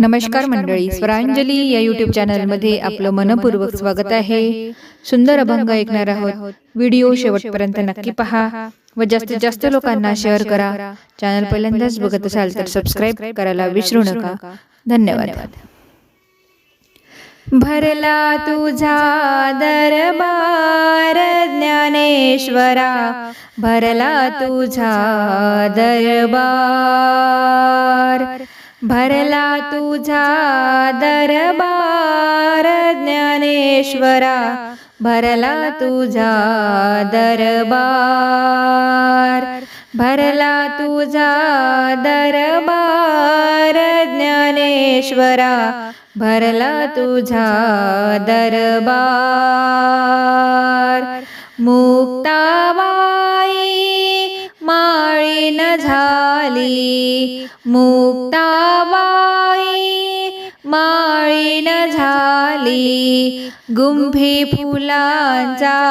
नमस्कार मंडळी स्वरांजली या युट्यूब चॅनलमध्ये आपलं मनपूर्वक स्वागत आहे. सुंदर अभंग ऐकणार आहोत. व्हिडिओ शेवटपर्यंत नक्की पहा व जास्तीत जास्त लोकांना शेअर करा. चॅनल पहिल्यांदाच बघत असाल तर सबस्क्राईब करायला विसरू नका. धन्यवाद. भरला तुझा दरबार ज्ञानेश्वरा. भरला तुझा दरबार. भरला तुझा दरबार ज्ञानेश्वरा भरला तुझा दरबार भरला तुझा दरबार ज्ञानेश्वरा भरला तुझा दरबार मुक्ताबाई माळीन झाली. मुक्ताबाई न झाली. गुंफी फुलांचा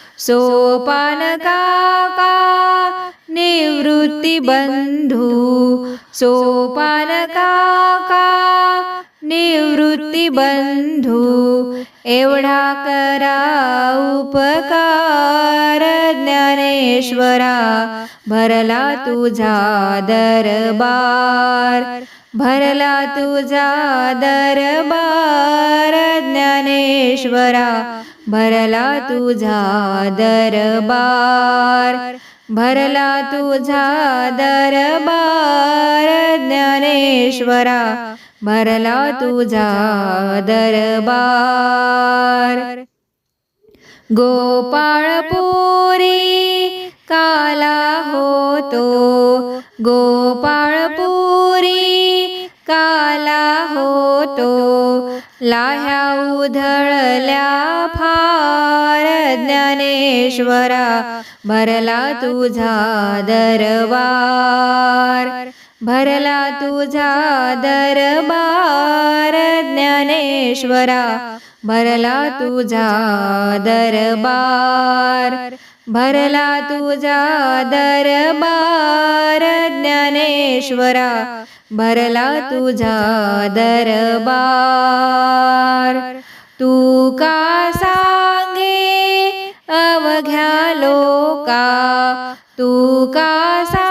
सोपान काका निवृत्ती बंधू। सोपान काका निवृत्ती बंधू। एवढा करा उपकार ज्ञानेश्वरा भरला तुझा दरबार। भरला तुझा दरबार ज्ञानेश्वरा भरला तुझा दरबार भरला तुझा दरबार ज्ञानेश्वरा भरला तुझा दरबार. गोपाळपुरी काला होतो गोपाळपुरी होतो. लाह्या उधळल्या फार ज्ञानेश्वरा भरला तुझा दरबार. भरला तुझा दरबार ज्ञानेश्वरा भरला तुझा दरबार. भरला तुझा दरबार ज्ञानेश्वरा. भरला तुझा दरबार. तू का सांगे अवघ्या लोका? तू का सांगे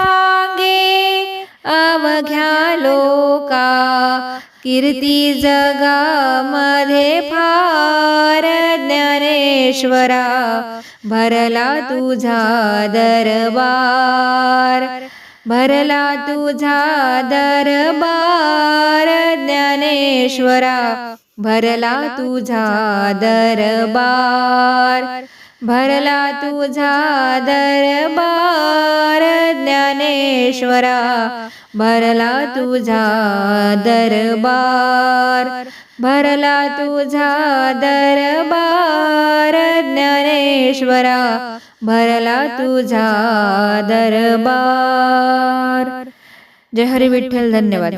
कीर्ती जगामध्ये फार ज्ञानेश्वरा भरला तुझा दरबार. भरला तुझा दरबार ज्ञानेश्वरा भरला तुझा दरबार. भरला तुझा दरबार ज्ञानेश्वरा भरला तुझा दरबार भरला तुझा दरबार ज्ञानेश्वरा भरला तुझा दरबार. जय हरी विठ्ठल धन्यवाद.